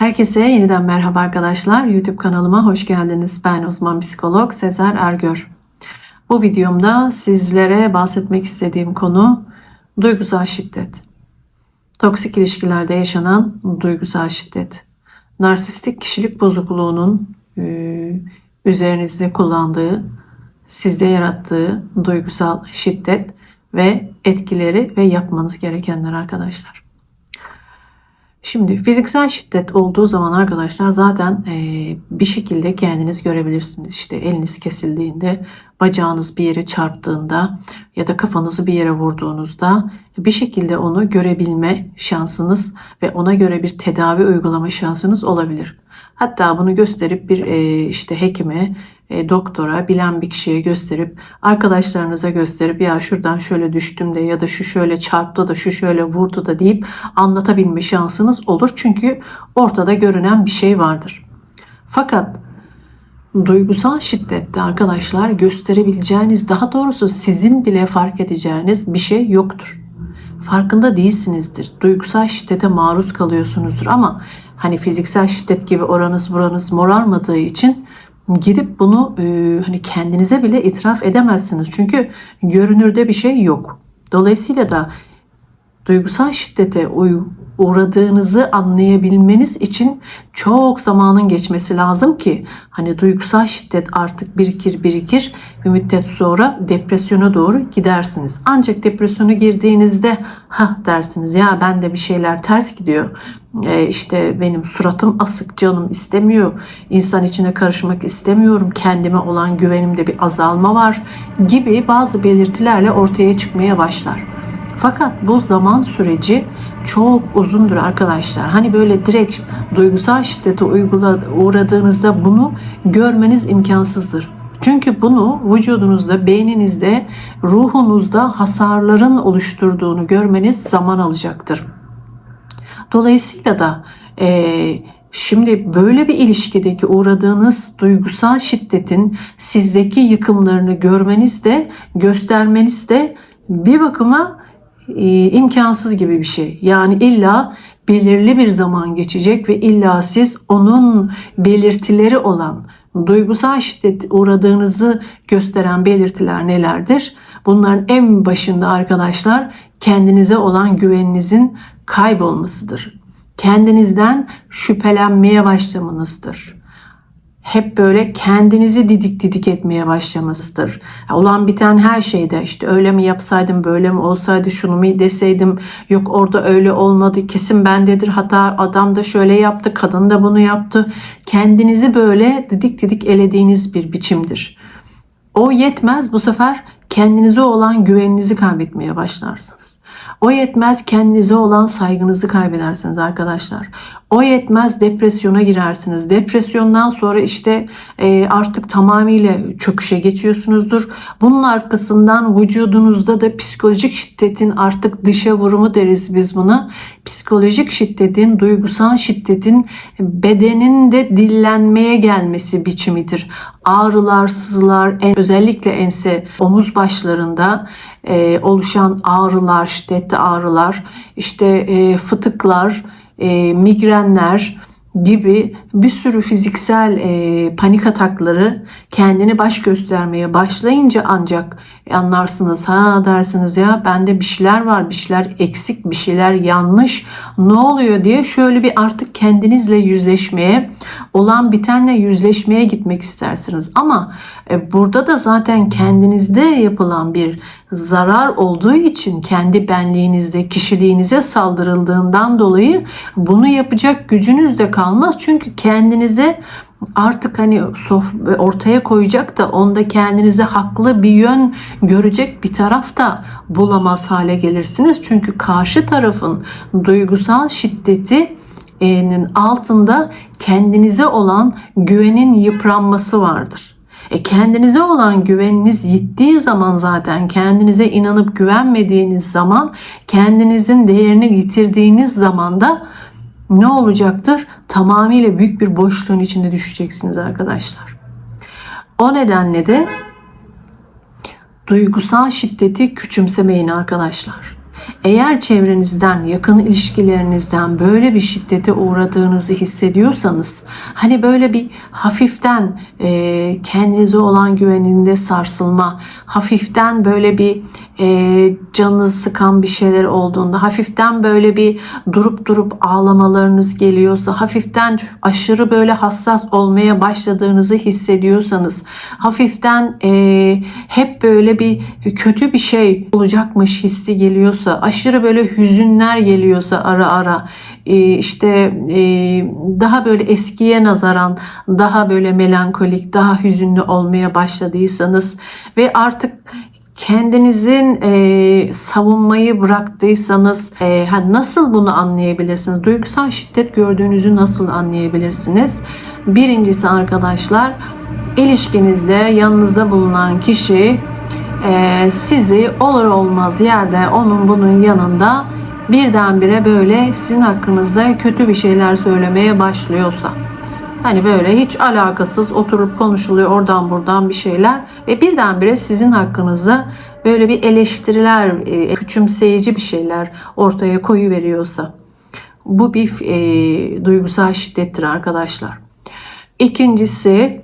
Herkese yeniden merhaba arkadaşlar. YouTube kanalıma hoş geldiniz. Ben uzman psikolog Sezer Ergör. Bu videomda sizlere bahsetmek istediğim konu duygusal şiddet. Toksik ilişkilerde yaşanan duygusal şiddet. Narsistik kişilik bozukluğunun e, üzerinizde kullandığı, sizde yarattığı duygusal şiddet ve etkileri ve yapmanız gerekenler arkadaşlar. Şimdi fiziksel şiddet olduğu zaman arkadaşlar zaten e, bir şekilde kendiniz görebilirsiniz. İşte eliniz kesildiğinde, bacağınız bir yere çarptığında ya da kafanızı bir yere vurduğunuzda bir şekilde onu görebilme şansınız ve ona göre bir tedavi uygulama şansınız olabilir. Hatta bunu gösterip bir e, işte hekime, e, doktora, bilen bir kişiye gösterip arkadaşlarınıza gösterip ya şuradan şöyle düştüm de ya da şu şöyle çarptı da şu şöyle vurdu da deyip anlatabilme şansınız olur. Çünkü ortada görünen bir şey vardır. Fakat duygusal şiddette arkadaşlar gösterebileceğiniz daha doğrusu sizin bile fark edeceğiniz bir şey yoktur. Farkında değilsinizdir. Duygusal şiddete maruz kalıyorsunuzdur ama hani fiziksel şiddet gibi oranız buranız morarmadığı için gidip bunu e, hani kendinize bile itiraf edemezsiniz. Çünkü görünürde bir şey yok. Dolayısıyla da duygusal şiddete uğradığınızı anlayabilmeniz için çok zamanın geçmesi lazım ki hani duygusal şiddet artık birikir birikir bir müddet sonra depresyona doğru gidersiniz. Ancak depresyona girdiğinizde ha dersiniz ya ben de bir şeyler ters gidiyor. E, işte benim suratım asık canım istemiyor. insan içine karışmak istemiyorum. Kendime olan güvenimde bir azalma var gibi bazı belirtilerle ortaya çıkmaya başlar. Fakat bu zaman süreci çok uzundur arkadaşlar. Hani böyle direkt duygusal şiddete uğradığınızda bunu görmeniz imkansızdır. Çünkü bunu vücudunuzda, beyninizde, ruhunuzda hasarların oluşturduğunu görmeniz zaman alacaktır. Dolayısıyla da e, şimdi böyle bir ilişkideki uğradığınız duygusal şiddetin sizdeki yıkımlarını görmeniz de göstermeniz de bir bakıma e, imkansız gibi bir şey. Yani illa belirli bir zaman geçecek ve illa siz onun belirtileri olan duygusal şiddet uğradığınızı gösteren belirtiler nelerdir? Bunların en başında arkadaşlar kendinize olan güveninizin kaybolmasıdır. Kendinizden şüphelenmeye başlamanızdır hep böyle kendinizi didik didik etmeye başlamasıdır. Olan biten her şeyde işte öyle mi yapsaydım böyle mi olsaydı şunu mu deseydim yok orada öyle olmadı kesin bendedir hata adam da şöyle yaptı kadın da bunu yaptı. Kendinizi böyle didik didik elediğiniz bir biçimdir. O yetmez bu sefer kendinize olan güveninizi kaybetmeye başlarsınız. O yetmez kendinize olan saygınızı kaybedersiniz arkadaşlar. O yetmez depresyona girersiniz. Depresyondan sonra işte e, artık tamamıyla çöküşe geçiyorsunuzdur. Bunun arkasından vücudunuzda da psikolojik şiddetin artık dışa vurumu deriz biz buna. Psikolojik şiddetin, duygusal şiddetin bedenin de dillenmeye gelmesi biçimidir. Ağrılar, sızılar, özellikle ense, omuz başlarında e, oluşan ağrılar, şiddetli ağrılar, işte e, fıtıklar, e, migrenler gibi bir sürü fiziksel e, panik atakları kendini baş göstermeye başlayınca ancak anlarsınız ha dersiniz ya bende bir şeyler var bir şeyler eksik bir şeyler yanlış ne oluyor? diye şöyle bir artık kendinizle yüzleşmeye olan bitenle yüzleşmeye gitmek istersiniz. Ama e, burada da zaten kendinizde yapılan bir zarar olduğu için kendi benliğinizde kişiliğinize saldırıldığından dolayı bunu yapacak gücünüz de kalmaz çünkü kendinize artık hani sof ortaya koyacak da onda kendinize haklı bir yön görecek bir taraf da bulamaz hale gelirsiniz. Çünkü karşı tarafın duygusal şiddetinin altında kendinize olan güvenin yıpranması vardır. E kendinize olan güveniniz yittiği zaman zaten kendinize inanıp güvenmediğiniz zaman kendinizin değerini yitirdiğiniz zaman da ne olacaktır? Tamamıyla büyük bir boşluğun içinde düşeceksiniz arkadaşlar. O nedenle de duygusal şiddeti küçümsemeyin arkadaşlar. Eğer çevrenizden, yakın ilişkilerinizden böyle bir şiddete uğradığınızı hissediyorsanız, hani böyle bir hafiften e, kendinize olan güveninde sarsılma, hafiften böyle bir e, canınızı sıkan bir şeyler olduğunda, hafiften böyle bir durup durup ağlamalarınız geliyorsa, hafiften aşırı böyle hassas olmaya başladığınızı hissediyorsanız, hafiften e, hep böyle bir kötü bir şey olacakmış hissi geliyorsa, aşırı böyle hüzünler geliyorsa ara ara, e, işte e, daha böyle eskiye nazaran daha böyle melankolik, daha hüzünlü olmaya başladıysanız ve artık kendinizin e, savunmayı bıraktıysanız e, ha, nasıl bunu anlayabilirsiniz? Duygusal şiddet gördüğünüzü nasıl anlayabilirsiniz? Birincisi arkadaşlar ilişkinizde yanınızda bulunan kişi e, sizi olur olmaz yerde onun bunun yanında birdenbire böyle sizin hakkınızda kötü bir şeyler söylemeye başlıyorsa Hani böyle hiç alakasız oturup konuşuluyor oradan buradan bir şeyler ve birdenbire sizin hakkınızda böyle bir eleştiriler, e, küçümseyici bir şeyler ortaya koyu veriyorsa bu bir e, duygusal şiddettir arkadaşlar. İkincisi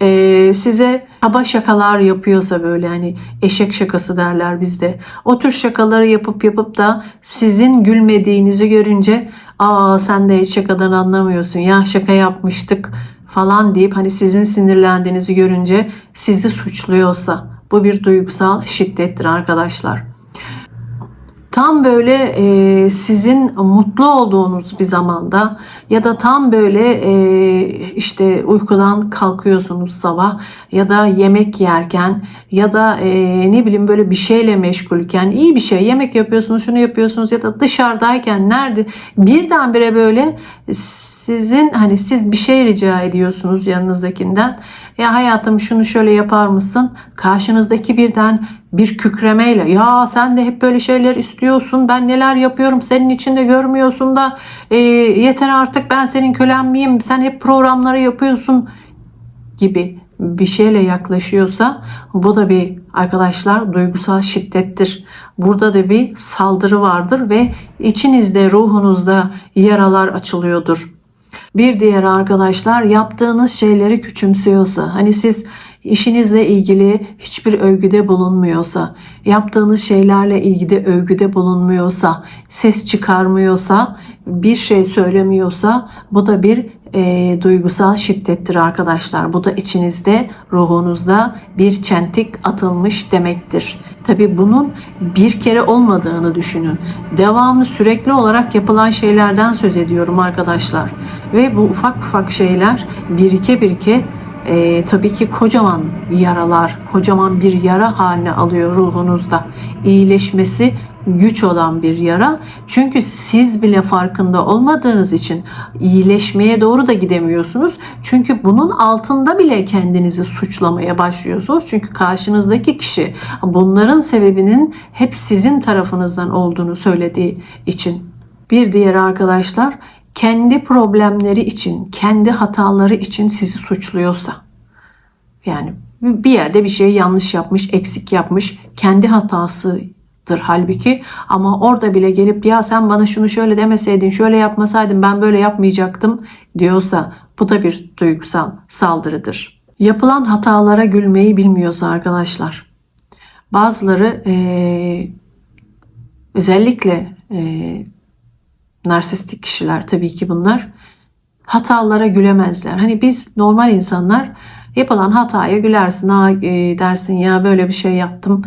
e, size kaba şakalar yapıyorsa böyle hani eşek şakası derler bizde. O tür şakaları yapıp yapıp da sizin gülmediğinizi görünce aa sen de şakadan anlamıyorsun ya şaka yapmıştık falan deyip hani sizin sinirlendiğinizi görünce sizi suçluyorsa bu bir duygusal şiddettir arkadaşlar tam böyle e, sizin mutlu olduğunuz bir zamanda ya da tam böyle e, işte uykudan kalkıyorsunuz sabah ya da yemek yerken ya da e, ne bileyim böyle bir şeyle meşgulken iyi bir şey yemek yapıyorsunuz şunu yapıyorsunuz ya da dışarıdayken nerede birdenbire böyle sizin hani siz bir şey rica ediyorsunuz yanınızdakinden ya hayatım şunu şöyle yapar mısın? Karşınızdaki birden bir kükremeyle ya sen de hep böyle şeyler istiyorsun ben neler yapıyorum senin için de görmüyorsun da e, yeter artık ben senin kölen miyim sen hep programları yapıyorsun gibi bir şeyle yaklaşıyorsa bu da bir arkadaşlar duygusal şiddettir. Burada da bir saldırı vardır ve içinizde ruhunuzda yaralar açılıyordur. Bir diğer arkadaşlar yaptığınız şeyleri küçümsüyorsa hani siz işinizle ilgili hiçbir övgüde bulunmuyorsa, yaptığınız şeylerle ilgili övgüde bulunmuyorsa, ses çıkarmıyorsa, bir şey söylemiyorsa bu da bir e, duygusal şiddettir arkadaşlar. Bu da içinizde, ruhunuzda bir çentik atılmış demektir. Tabi bunun bir kere olmadığını düşünün. Devamlı sürekli olarak yapılan şeylerden söz ediyorum arkadaşlar. Ve bu ufak ufak şeyler birike birike e, tabii ki kocaman yaralar, kocaman bir yara haline alıyor ruhunuzda. İyileşmesi güç olan bir yara. Çünkü siz bile farkında olmadığınız için iyileşmeye doğru da gidemiyorsunuz. Çünkü bunun altında bile kendinizi suçlamaya başlıyorsunuz. Çünkü karşınızdaki kişi bunların sebebinin hep sizin tarafınızdan olduğunu söylediği için. Bir diğer arkadaşlar kendi problemleri için, kendi hataları için sizi suçluyorsa yani bir yerde bir şey yanlış yapmış, eksik yapmış, kendi hatasıdır halbuki ama orada bile gelip ya sen bana şunu şöyle demeseydin, şöyle yapmasaydın ben böyle yapmayacaktım diyorsa bu da bir duygusal saldırıdır. Yapılan hatalara gülmeyi bilmiyorsa arkadaşlar. Bazıları e, özellikle e, narsistik kişiler tabii ki bunlar hatalara gülemezler. Hani biz normal insanlar yapılan hataya gülersin ha e, dersin ya böyle bir şey yaptım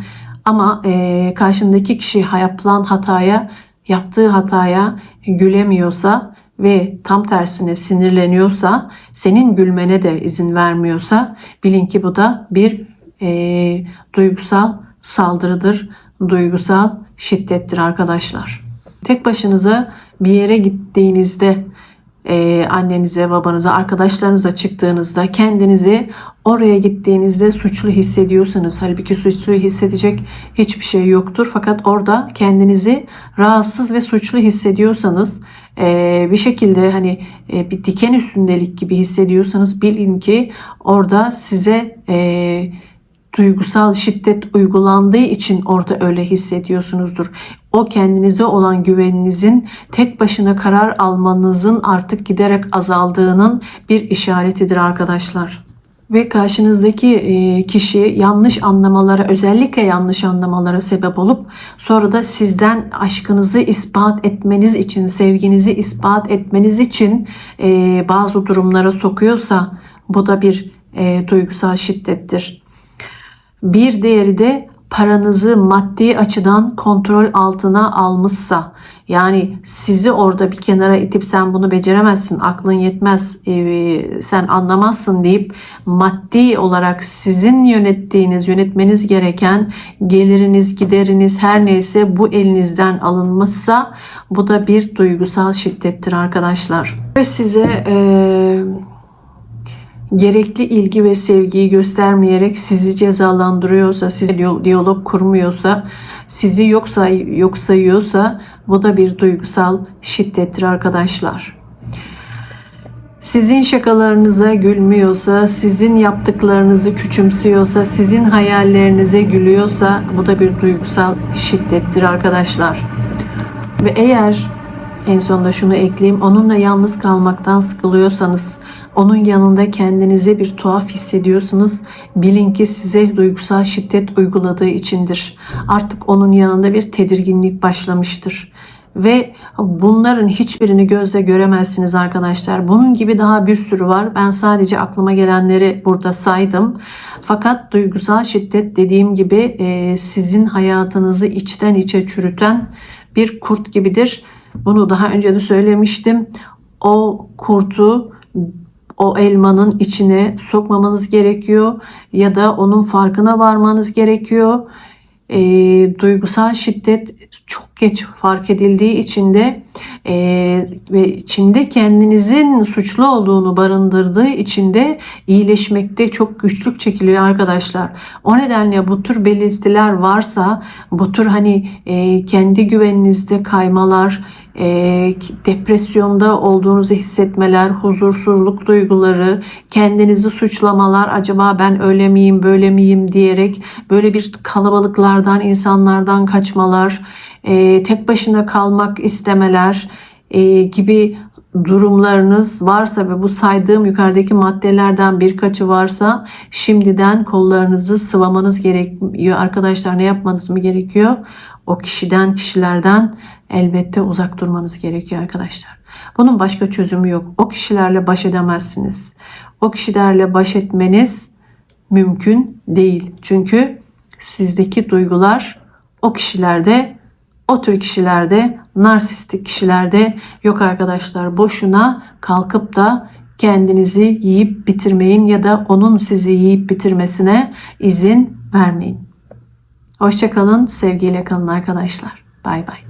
ama e, karşındaki kişi yapılan hataya yaptığı hataya gülemiyorsa ve tam tersine sinirleniyorsa senin gülmene de izin vermiyorsa bilin ki bu da bir e, duygusal saldırıdır, duygusal şiddettir arkadaşlar. Tek başınıza bir yere gittiğinizde e, annenize, babanıza, arkadaşlarınıza çıktığınızda kendinizi oraya gittiğinizde suçlu hissediyorsanız halbuki suçlu hissedecek hiçbir şey yoktur. Fakat orada kendinizi rahatsız ve suçlu hissediyorsanız e, bir şekilde hani e, bir diken üstündelik gibi hissediyorsanız bilin ki orada size e, duygusal şiddet uygulandığı için orada öyle hissediyorsunuzdur. O kendinize olan güveninizin tek başına karar almanızın artık giderek azaldığının bir işaretidir arkadaşlar. Ve karşınızdaki e, kişi yanlış anlamalara, özellikle yanlış anlamalara sebep olup sonra da sizden aşkınızı ispat etmeniz için, sevginizi ispat etmeniz için e, bazı durumlara sokuyorsa bu da bir e, duygusal şiddettir. Bir diğeri de paranızı maddi açıdan kontrol altına almışsa yani sizi orada bir kenara itip sen bunu beceremezsin aklın yetmez e, sen anlamazsın deyip maddi olarak sizin yönettiğiniz yönetmeniz gereken geliriniz gideriniz her neyse bu elinizden alınmışsa bu da bir duygusal şiddettir arkadaşlar. Ve size eee gerekli ilgi ve sevgiyi göstermeyerek sizi cezalandırıyorsa, sizi diyalog kurmuyorsa, sizi yok, say yok sayıyorsa bu da bir duygusal şiddettir arkadaşlar. Sizin şakalarınıza gülmüyorsa, sizin yaptıklarınızı küçümsüyorsa, sizin hayallerinize gülüyorsa bu da bir duygusal şiddettir arkadaşlar. Ve eğer en sonunda şunu ekleyeyim. Onunla yalnız kalmaktan sıkılıyorsanız, onun yanında kendinizi bir tuhaf hissediyorsunuz. Bilin ki size duygusal şiddet uyguladığı içindir. Artık onun yanında bir tedirginlik başlamıştır. Ve bunların hiçbirini gözle göremezsiniz arkadaşlar. Bunun gibi daha bir sürü var. Ben sadece aklıma gelenleri burada saydım. Fakat duygusal şiddet dediğim gibi sizin hayatınızı içten içe çürüten bir kurt gibidir bunu daha önce de söylemiştim. O kurtu o elmanın içine sokmamanız gerekiyor ya da onun farkına varmanız gerekiyor. E, duygusal şiddet çok geç fark edildiği için de e, ve içinde kendinizin suçlu olduğunu barındırdığı için de iyileşmekte çok güçlük çekiliyor arkadaşlar. O nedenle bu tür belirtiler varsa bu tür hani e, kendi güveninizde kaymalar, e, depresyonda olduğunuzu hissetmeler, huzursuzluk duyguları, kendinizi suçlamalar, acaba ben öyle miyim, böyle miyim diyerek böyle bir kalabalıklardan, insanlardan kaçmalar, e, tek başına kalmak istemeler e, gibi durumlarınız varsa ve bu saydığım yukarıdaki maddelerden birkaçı varsa şimdiden kollarınızı sıvamanız gerekiyor. Arkadaşlar ne yapmanız mı gerekiyor? O kişiden, kişilerden elbette uzak durmanız gerekiyor arkadaşlar. Bunun başka çözümü yok. O kişilerle baş edemezsiniz. O kişilerle baş etmeniz mümkün değil. Çünkü sizdeki duygular o kişilerde o tür kişilerde, narsistik kişilerde yok arkadaşlar. Boşuna kalkıp da kendinizi yiyip bitirmeyin ya da onun sizi yiyip bitirmesine izin vermeyin. Hoşçakalın, sevgiyle kalın arkadaşlar. Bay bay.